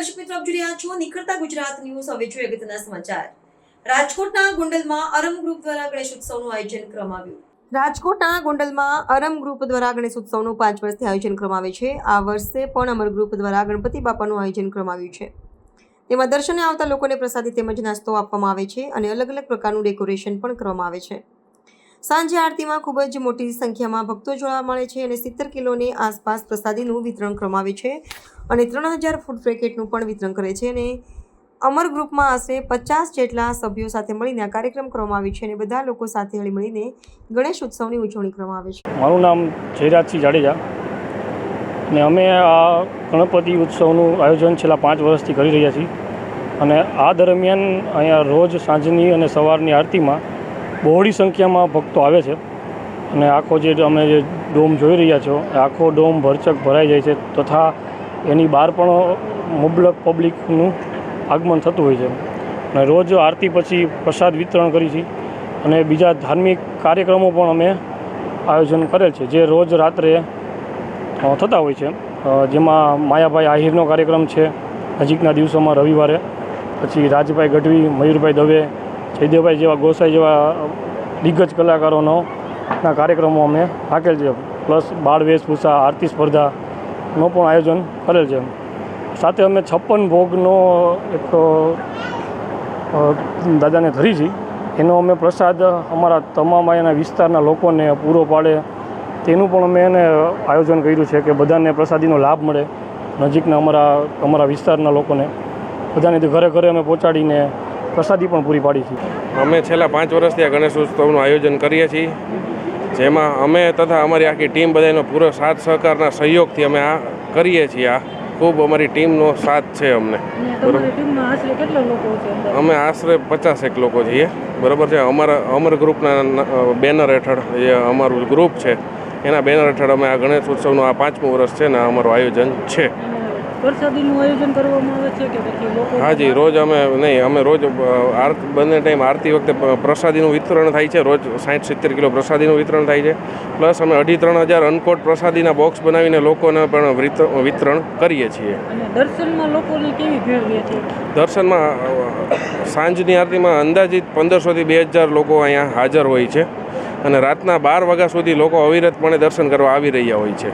રહ્યા છો નિખરતા ગુજરાત ન્યૂઝ. હવે જોઈએ અગત્યના સમાચાર. રાજકોટના ગોંડલમાં અરમ ગ્રુપ દ્વારા ગણેશ ઉત્સવનું આયોજન કરવામાં આવ્યું. રાજકોટના ગોંડલમાં અરમ ગ્રુપ દ્વારા ગણેશ ઉત્સવનું પાંચ વર્ષથી આયોજન કરવામાં આવે છે. આ વર્ષે પણ અમર ગ્રુપ દ્વારા ગણપતિ બાપાનું આયોજન કરવામાં આવ્યું છે. તેમાં દર્શને આવતા લોકોને પ્રસાદી તેમજ નાસ્તો આપવામાં આવે છે અને અલગ અલગ પ્રકારનું ડેકોરેશન પણ કરવામાં આવે છે. સાંજે આરતીમાં ખૂબ જ મોટી સંખ્યામાં ભક્તો જોવા મળે છે અને સિત્તેર કિલોની આસપાસ પ્રસાદીનું વિતરણ કરવામાં આવે છે અને ત્રણ હજાર ફૂડ પેકેટનું પણ વિતરણ કરે છે અને અમર ગ્રુપમાં આશરે પચાસ જેટલા સભ્યો સાથે મળીને આ કાર્યક્રમ કરવામાં આવે છે અને બધા લોકો સાથે હળી મળીને ગણેશ ઉત્સવની ઉજવણી કરવામાં આવે છે. મારું નામ જયરાજસિંહ જાડેજા અને અમે આ ગણપતિ ઉત્સવનું આયોજન છેલ્લા પાંચ વર્ષથી કરી રહ્યા છીએ અને આ દરમિયાન અહીંયા રોજ સાંજની અને સવારની આરતીમાં બહોળી સંખ્યામાં ભક્તો આવે છે. અને આખો જે અમે જે ડોમ જોઈ રહ્યા છો, આખો ડોમ ભરચક ભરાઈ જાય છે તથા એની બહાર પણ મુબલક પબ્લિકનું આગમન થતું હોય છે. અને રોજ આરતી પછી પ્રસાદ વિતરણ કરી છે. અને બીજા ધાર્મિક કાર્યક્રમો પણ અમે આયોજન કરેલ છે, જે રોજ રાત્રે થતા હોય છે. જેમાં માયાભાઈ આહિરનો કાર્યક્રમ છે. નજીકના દિવસોમાં રવિવારે. પછી રાજભાઈ ગઢવી, મયુરભાઈ દવે જયદેવભાઈ જેવા, ગોસાઈ જેવા દિગ્ગજ કલાકારોનો ના કાર્યક્રમો અમે રાખેલ છે. પ્લસ બાળ વેશભૂષા, આરતી સ્પર્ધાનો પણ આયોજન કરેલ છે. સાથે અમે છપ્પન ભોગનો એક દાદાને ધરી છે. એનો અમે પ્રસાદ અમારા તમામ એના વિસ્તારના લોકોને પૂરો પાડે. તેનું પણ અમે એને આયોજન કર્યું છે કે બધાને પ્રસાદીનો લાભ મળે નજીકના અમારા અમારા વિસ્તારના લોકોને. બધાને ઘરે ઘરે અમે પહોંચાડીને પ્રસાદી પણ પૂરી પાડી છે. અમે છેલ્લા પાંચ વર્ષથી આ ગણેશ ઉત્સવનું આયોજન કરીએ છીએ. જેમાં અમે તથા અમારી આખી ટીમ બધાનો પૂરો સાથ સહકારના સહયોગથી અમે આ કરીએ છીએ. આ ખૂબ અમારી ટીમનો સાથ છે અમને. બરાબર આશરે કેટલા લોકો અમે આશરે પચાસેક લોકો છીએ. બરાબર છે? અમારા અમર ગ્રુપના બેનર હેઠળ જે અમારું ગ્રુપ છે. એના બેનર હેઠળ અમે આ ગણેશ ઉત્સવનું આ પાંચમું વર્ષ છે ને અમારું આયોજન છે. પ્રસાદીનું આયોજન કરવામાં આવે છે કે પછી લોકો હાજી રોજ અમે નહીં અમે રોજ બંને ટાઈમ આરતી વખતે પ્રસાદીનું વિતરણ થાય છે રોજ સાઠ સિત્તેર કિલો પ્રસાદીનું વિતરણ થાય છે. પ્લસ અમે અઢી ત્રણ હજાર અનકોટ પ્રસાદીના બોક્સ બનાવીને લોકોને પણ વિતરણ કરીએ છીએ. દર્શનમાં લોકોની કેવી ભીડ રહે છે? દર્શનમાં સાંજની આરતીમાં અંદાજિત પંદરસોથી બે હજાર લોકો અહીંયા હાજર હોય છે. અને રાતના બાર વાગ્યા સુધી લોકો અવિરતપણે દર્શન કરવા આવી રહ્યા હોય છે.